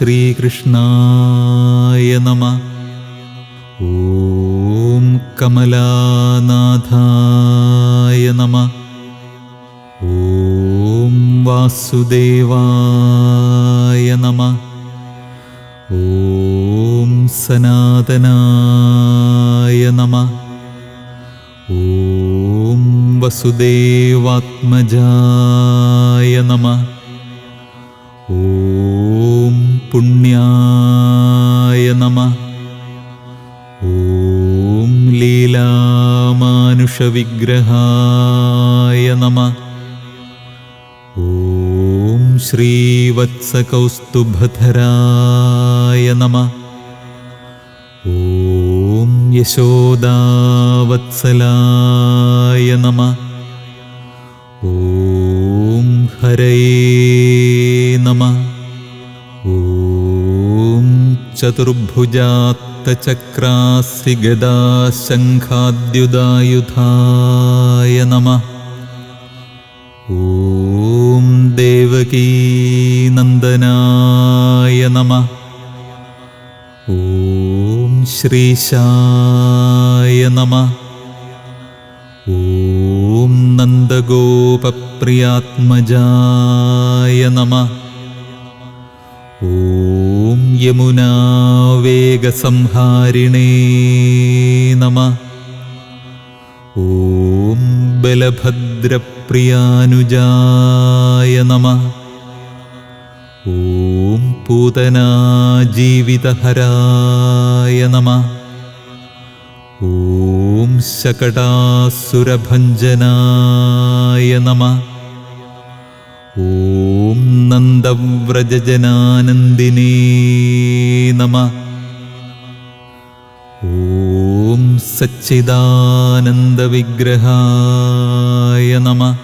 श्रीकृष्णाय नमः। ॐ कमलानाथाय नमः। ॐ वासुदेवाय नमः। ॐ सनातनाय नमः। वसुदेवात्मजाय नमः लीलामानुषविग्रहाय नमः। ॐ श्रीवत्सकौस्तुभधराय नमः। ॐ यशोदावत्सलाय नमः। ॐ हरये नमः। ॐ चतुर्भुजात्तचक्रासि ശക്തചക്രാസിഗദാശംഖാദ്യുതായുധായ നമ. ഓം ദേവകീനന്ദനായ നമ. ഓം ശ്രീശായ നമ. ഓം നന്ദഗോപപ്രിയാത്മജായ നമ. യമുനാവേഗസംഹാരിണേ നമ. ഓം ബലഭദ്രപ്രിയാനുജായ നമ. ഓം പൂതനാജീവിതഹരായ നമ. ഓം ശകടാസുരഭഞ്ജനായ നമ. ഓം നന്ദവ്രജനാനന്ദിനേ നമ. ഓം സച്ചിദാനന്ദവിഗ്രഹായ നമ.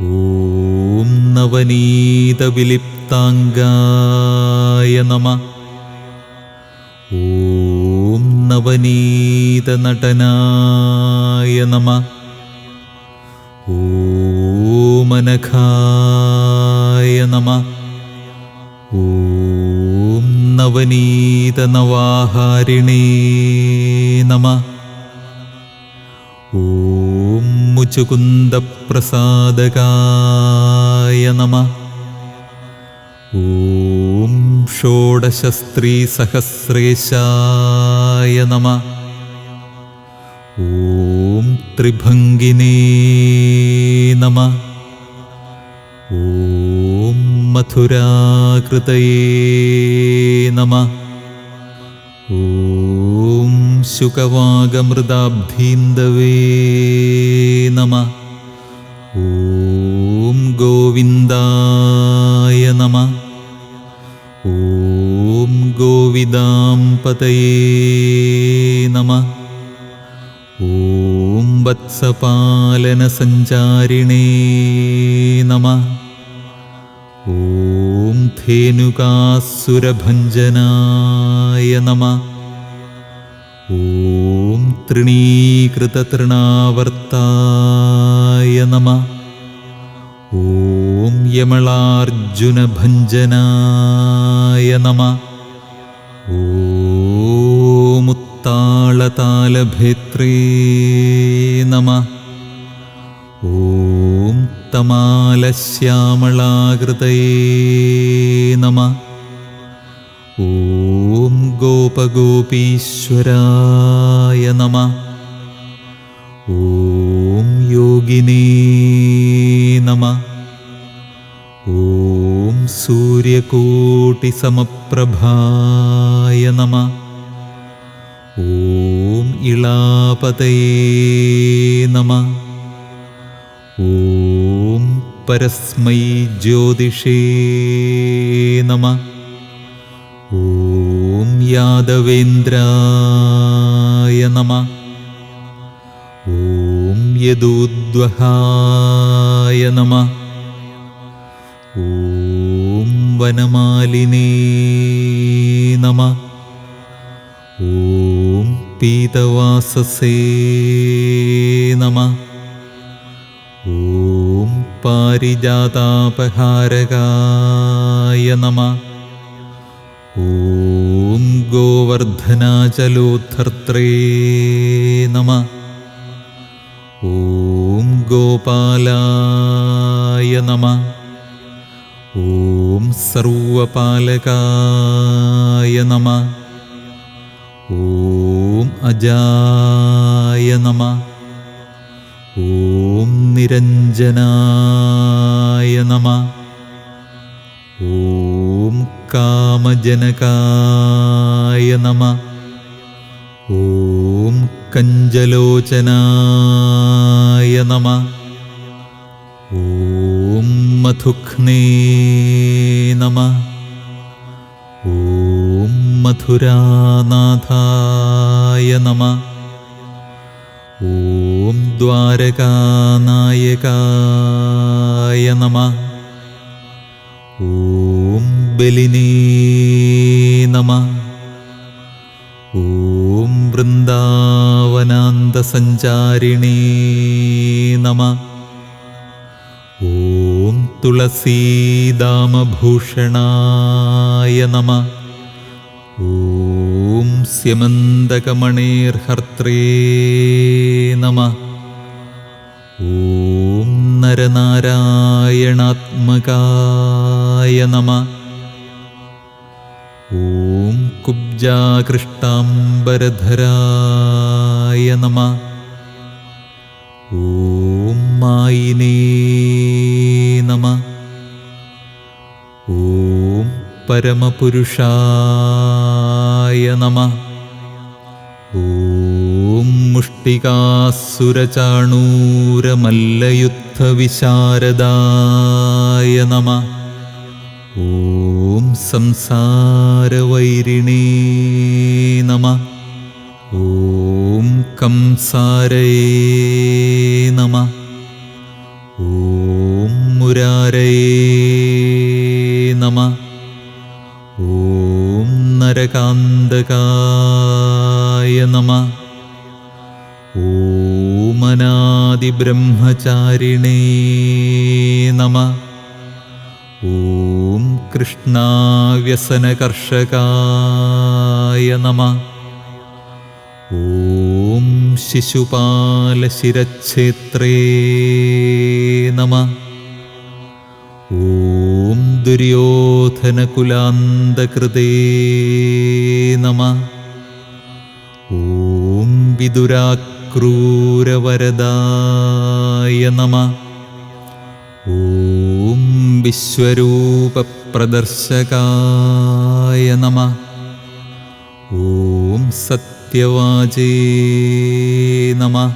ഓം നവനീതവിലിപ്താംഗായ നമ. ഓം നവനീതനടനായ നമ. ഓം ॐ अनघाय नमः ॐ नवनीतनवाहारिणे नमः ॐ मुचुकुन्दप्रसादकाय नमः ॐ षोडशस्त्रीसहस्रेशाय नमः ॐ त्रिभङ्गिने नमः ॐ मथुराकृतये नमः। ॐ शुकवागमृदाब्धीन्दवे नमः। ॐ गोविन्दाय नमः। ॐ गोविदाम्पतये नमः। ॐ वत्सपालनसञ्चारिणे नमः ॐ धेनुकासुरभञ्जनाय नमः ॐ तृणीकृततृणावर्ताय नमः ॐ यमलार्जुनभञ्जनाय नमः ॐ उत्तालतालभेत्रे नमः ॐ तमालश्यामलाकृतये नमः। ॐ गोपगोपीश्वराय नमः। ॐ योगिने नमः। ॐ सूर्यकोटिसमप्रभाय नमः। ॐ इळापतये नमः परस्मै ज्योतिषे नमः। ॐ यादवेन्द्राय नमः। ॐ यदूद्वहाय नमः। ॐ वनमालिने नमः। ॐ पीतवाससे नमः पारिजातापहारकाय गोवर्धनाचलोद्धर्त्रे नमः। ॐ गोपालाय नमः। ॐ सर्वपालकाय नमः। ॐ अजाय नमः। ഓം നിരഞ്ജനായ നമ. ഓം കാമജനകായ നമ. ഓം കഞ്ചലോചനായ നമ. ഓം മധുഘ്നേ നമ. ഓം മധുരാനാഥായ നമ. ഓം ॐ द्वारकानायकाय नमः। ॐ बलिने नमः। ॐ वृन्दावनान्तसञ्चारिणी नमः। ॐ तुलसीदामभूषणाय नमः। സ്യമന്തകമണേർഹർത്രേ നമ ഓം നരനാരായണാത്മകായ നമ. ഓം കുബ്ജാകൃഷ്ടാംബരധരായ നമ. ഓം മായിനേ നമ. ഓം പരമപുരുഷായ നമ. ഓം മുഷ്ടികാസുരചാണൂരമല്ലയുദ്ധവിശാരദായ നമ. ഓം സംസാരവൈരിണേ നമ. ഓം കംസാരയേ നമ. ഓം മുരാരയേ നമ. ഓം നരകാന്തകായ ഓമനാദിബ്രഹ്മചാരിണേ നമ. ഓം കൃഷ്ണാവ്യസനകർഷകായ നമ. ഓം ശിശുപാലശിരക്ഷേത്രേ നമ. ഓം ദുര്യോധനകുലാന്തകൃതേ നമ. ഓം വിദുരാക്രൂരവരദായ നമ. ഓം വിശ്വരൂപപ്രദർശകായ നമ. ഓം സത്യവാചേ നമ.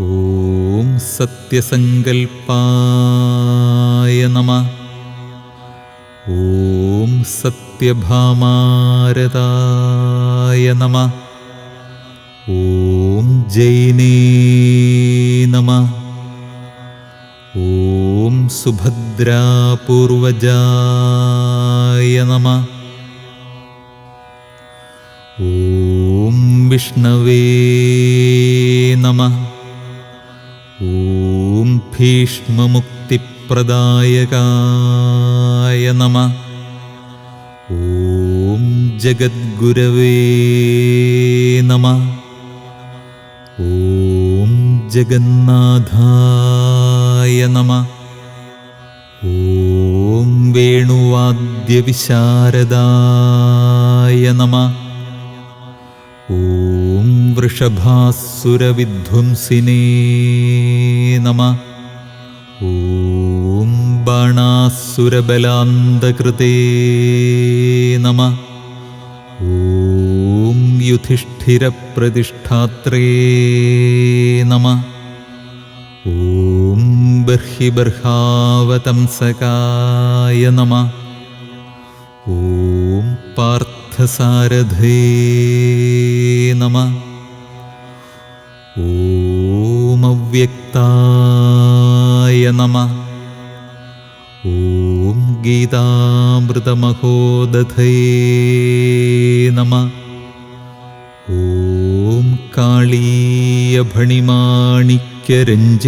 ഓം സത്യസങ്കൽപ്പായ നമ. ഓം സത്യഭാമാരതായ നമ. ഓം जैने जैनीम ॐ सुभद्रापूर्वजाय नमः। ॐ विष्णवे नमः। ॐ भीष्ममुक्तिप्रदायकाय नमः। ॐ जगद्गुरवे नमः। ജഗന്നാഥായ നമ. ഓം വേണുവാദ്യവിശാരദായ നമ. ഓം വൃഷഭാസുരവിധ്വംസിനേ നമ. ഓം ബാണാസുരബലാന്തകൃതേ നമ. ഓം യുധിഷ്ഠിരപ്രതിഷ്ഠാത്രേ നമ. ഓം ബർഹിബർഹാവതംസകായ നമ. ഓം പാർത്ഥസാരഥേ നമ. ഓം അവ്യക്തായ നമ. ഓം ഓം नमः ॐ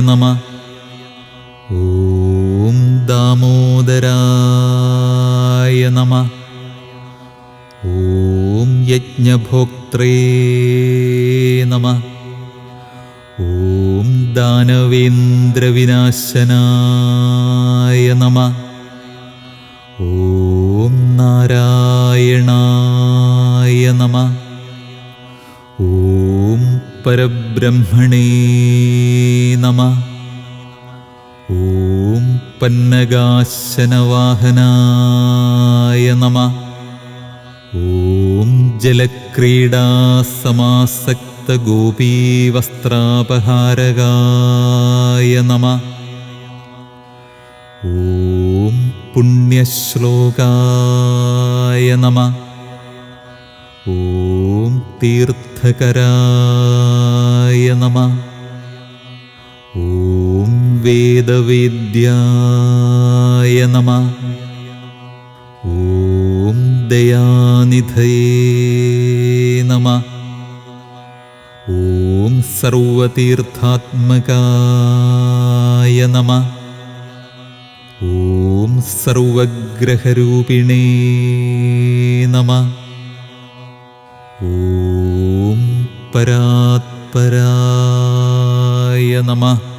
നമ. ഓം ദാമോദരായ നമ. ഓം യജ്ഞഭോക്ത്രേ നമ. ഓം ദാനവേന്ദ്രവിനാശനായ നമ. ഓം परब्रह्मणी नमः। पन्नगाशनवाहनाय जलक्रीडासमासक्तगोपीवस्त्रापहारगाय नम। ॐ पुण्यश्लोकाय नमः। ॐ तीर्थकराय नमः। ॐ वेदवेद्याय नमः। ॐ दयानिधये नमः। ॐ सर्वतीर्थात्मकाय नमः। ॐ सर्वग्रहरूपिणे नमः। ഓം പരാത്പരായ നമ.